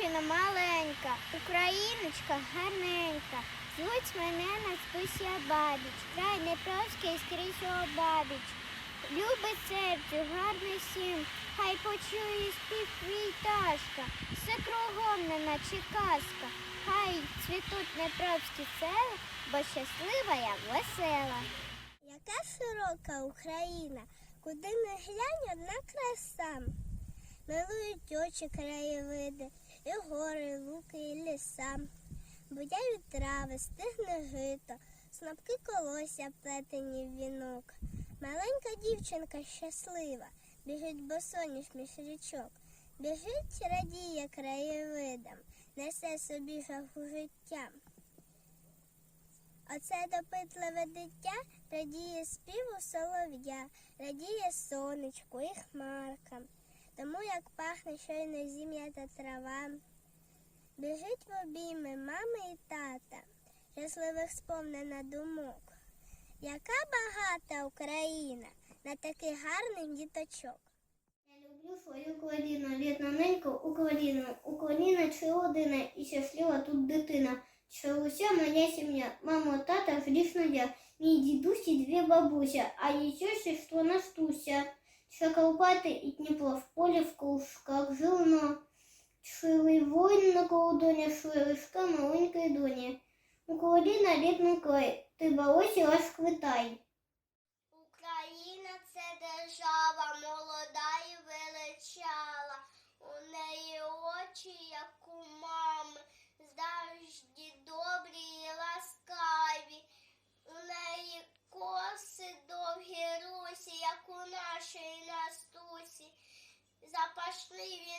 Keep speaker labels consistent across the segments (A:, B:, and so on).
A: дівчина маленька, україночка гарненька. Звуть мене Настуся Бабіч, край Дніпровський скрізь обабіч. Любить серцю, гарний сім, хай почує спів твій ташка. Все кругом не наче казка. Хай цвітуть Дніпровські села, бо щаслива я весела. Яка широка Україна, куди не глянь одна краса. Милують очі краєвиди, і гори, і луки, і ліса. Будяють трави, стигне жито, снопки колося плетені в вінок. Маленька дівчинка щаслива, біжить босоніж між річок. Біжить, радіє краєвидам, несе собі жагу життя. Оце допитливе дитя радіє співу солов'я, радіє сонечку і хмаркам. Тому як пахне щойно зім'я та трава. Біжить в обійми мами і тата, щасливих сповнена думок. Яка багата Україна на таких гарних діточок. Я люблю свою Україну, рідну неньку Україну. Україна чи родина і щаслива тут дитина. Що уся моя сім'я, мама, тата, звісно, я, мій дідусь і дві бабуся, а її сестра Настуся. Що Карпати і Дніпро в полі в кружках жив на шилий воїн на кордоні, швиришка маленької доні. Україна рідний край, ти борися розквитай. Україна це держава молода і величала. У неї очі, як у мами, завжди добрі і ласкаві. leaving.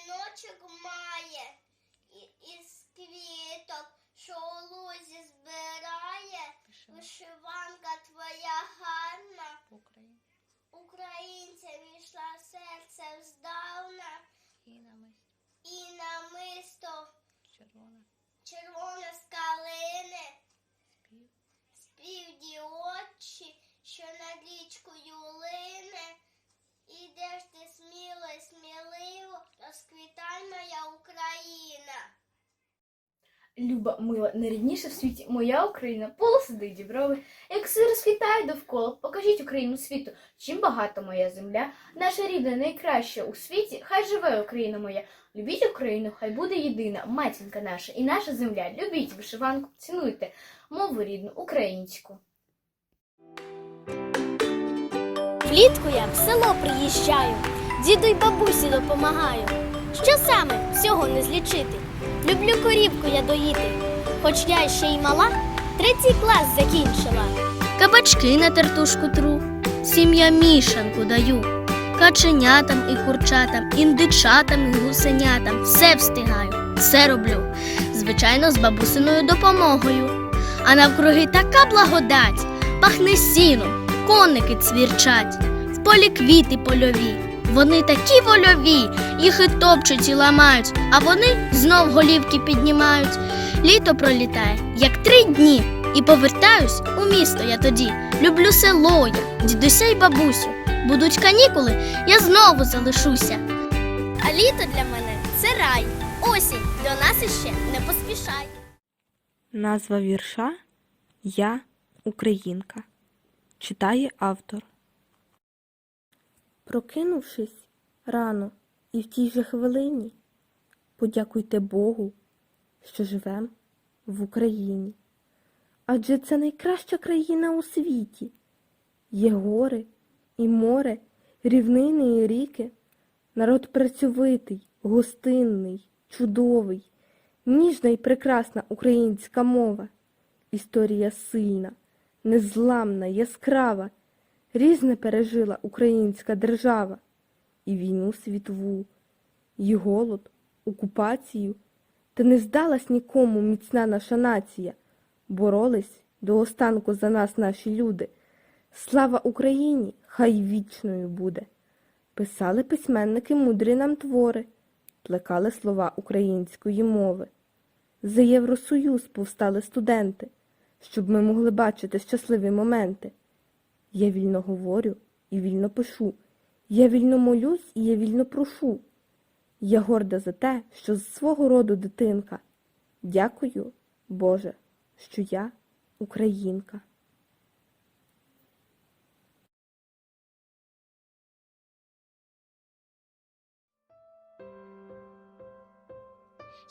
B: Люба, мила, найрідніша в світі моя Україна, полосади діброви, як все розквітає довкола, покажіть Україну світу, чим багата моя земля, наша рідна найкраща у світі, хай живе Україна моя. Любіть Україну, хай буде єдина, матінка наша і наша земля. Любіть вишиванку, цінуйте мову рідну, українську.
C: Влітку я в село приїжджаю, діду й бабусі допомагаю. Що саме всього не злічити? Люблю корівку я доїти, хоч я ще й мала, третій клас закінчила. Кабачки на тертушку тру, сім'я мішанку даю. Каченятам і курчатам, індичатам і гусенятам все встигаю, все роблю. Звичайно, з бабусиною допомогою. А навкруги така благодать, пахне сіном, коники цвірчать, в полі квіти польові. Вони такі вольові, їх і топчуть і ламають, а вони знов голівки піднімають. Літо пролітає, як три дні, і повертаюсь у місто я тоді. Люблю село я, дідуся й бабусю. Будуть канікули, я знову залишуся. А літо для мене це рай. Осінь до нас іще не поспішай.
D: Назва вірша Я Українка. Читає автор. Прокинувшись рано і в тій же хвилині, подякуйте Богу, що живем в Україні. Адже це найкраща країна у світі. Є гори і море, рівнини і ріки. Народ працьовитий, гостинний, чудовий, ніжна і прекрасна українська мова. Історія сильна, незламна, яскрава, різне пережила українська держава, і війну світову, і голод, окупацію, та не здалась нікому міцна наша нація, боролись до останку за нас наші люди. Слава Україні, хай вічною буде. Писали письменники мудрі нам твори, плекали слова української мови. За Євросоюз повстали студенти, щоб ми могли бачити щасливі моменти. Я вільно говорю і вільно пишу, я вільно молюсь і я вільно прошу. Я горда за те, що з свого роду дитинка. Дякую, Боже, що я українка.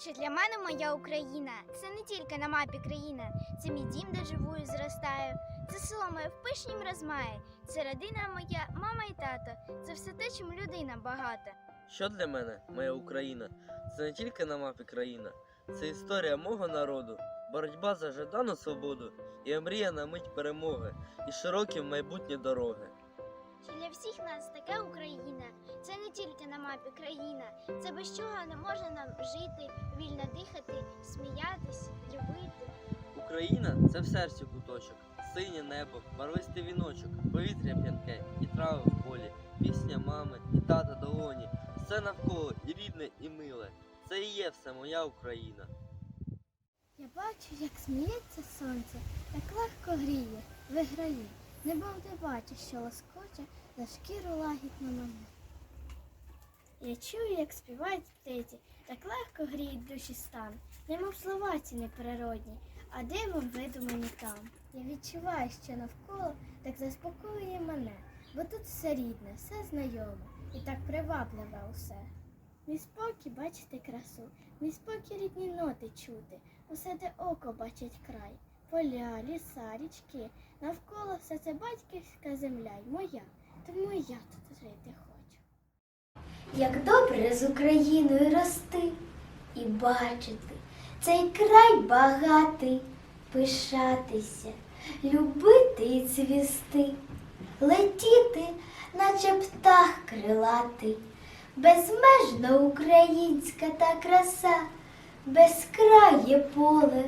E: що для мене моя Україна це не тільки на мапі країна, це мій дім, де живу і зростаю. Це село моє в пишнім розмаї, це родина моя, мама і тато. Це все те, чим людина багата.
F: Що для мене, моя Україна? Це не тільки на мапі країна, це історія мого народу, боротьба за жадану свободу і мрія на мить перемоги, і широкі майбутні дороги.
E: Що для всіх нас така Україна, це не тільки на мапі країна, це без чого не можна нам жити, вільно дихати, сміятись, любити.
F: Україна це в серці куточок, синє небо, барвистий віночок, повітря п'янке і трави в полі, пісня мами і тата долоні, все навколо і рідне, і миле. Це і є все моя Україна.
A: Я бачу, як сміється сонце, так легко гріє, виграє. Небо не бачу, що лоскоче за шкіру лагідно мене. Я чую, як співають птиці, так легко гріють душі стан, немов слова ці неприродні, а дивом видумані там. Я відчуваю, що навколо так заспокоює мене, бо тут все рідне, все знайоме і так привабливе усе. Мій спокій бачити красу, мій спокій рідні ноти чути, усе де око бачить край, поля, ліса, річки, навколо все це батьківська земля й моя, тому і я тут жити хочу.
G: Як добре з Україною рости і бачити цей край багатий, пишатися, любити і цвісти, летіти, наче птах крилатий, безмежна українська та краса, безкрає поле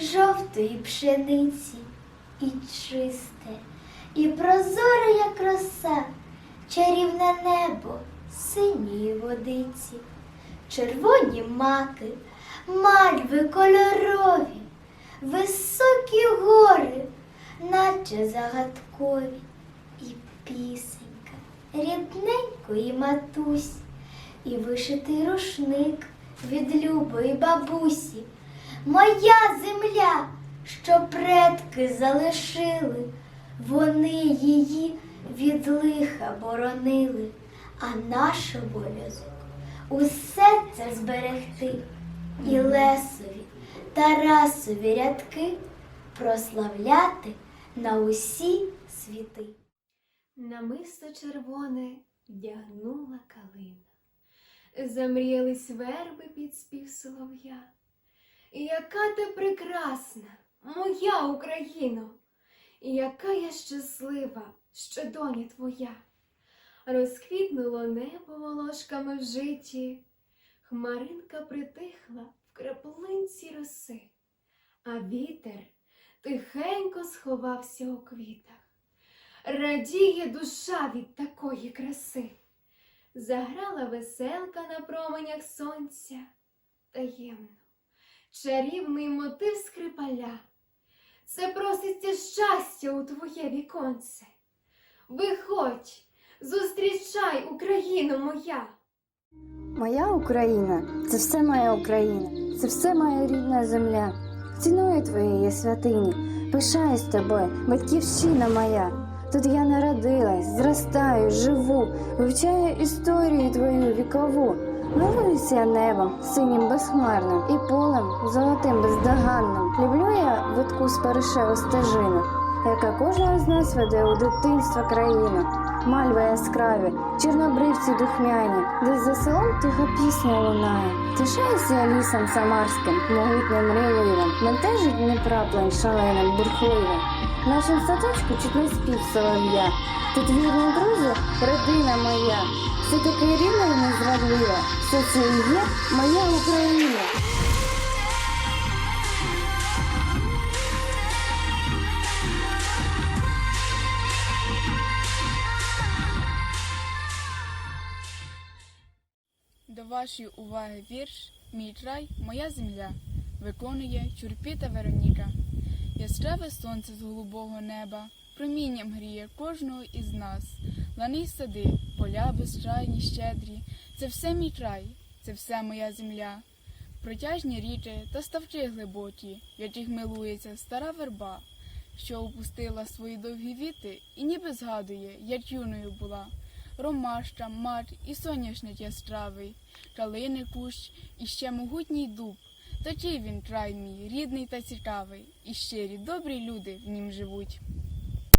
G: жовтої пшениці, і чисте, і прозоре, як роса, чарівне небо синьої водиці, червоні маки, мальви кольорові, високі гори, наче загадкові, і пісенька рідненької матусі, і вишитий рушник від любої бабусі. Моя земля, що предки залишили, вони її від лиха боронили, а наш обов'язок усе це зберегти. І Лесові, Тарасові рядки прославляти на усі світи.
H: Намисто червоне вдягнула калина. Замріялись верби під спів солов'я. Яка ти прекрасна, моя Україно! Яка я щаслива, що доня твоя. Розквітнуло небо волошками в житті, Хмаринка притихла краплинці роси, а вітер тихенько сховався у квітах. Радіє душа від такої краси. Заграла веселка на променях сонця таємно, чарівний мотив скрипаля. Це проситься щастя у твоє віконце. Виходь, зустрічай, Україно моя.
I: Моя Україна це все моя Україна, це все моя рідна земля. Ціную твоєї святині, пишаюсь тобою, батьківщина моя. Тут я народилась, зростаю, живу, вивчаю історію твою вікову. Милуюся небом, синім безхмарним і полем золотим бездоганним. Люблю я видку спаришеву стежину, яка кожного з нас веде у дитинство країну. Мальви яскраві, чорнобривці духмяні, десь за селом тиха пісня лунає. Тишаюся лісом самарським, могутнім ріливим, Ментежить Дніпра шаленим, бурхливим. В нашому садочку чутний спів солов'я. Тут вірні друзі, родина моя. Все таке рівне і незрадливе. Все це і є моя Україна.
J: До вашої уваги вірш Мій край, моя земля виконує Чурпіта Вероніка. Яскраве сонце з голубого неба промінням гріє кожного із нас. Лани сади, поля безкрайні, щедрі. Це все мій край, це все моя земля. Протяжні річі та ставчі глибокі, в яких милується стара верба, що опустила свої довгі віти і ніби згадує, як юною була. Ромашка, мак і соняшник яскравий, калини кущ і ще могутній дуб. Такий він край мій, рідний та цікавий, і щирі, добрі люди в нім живуть.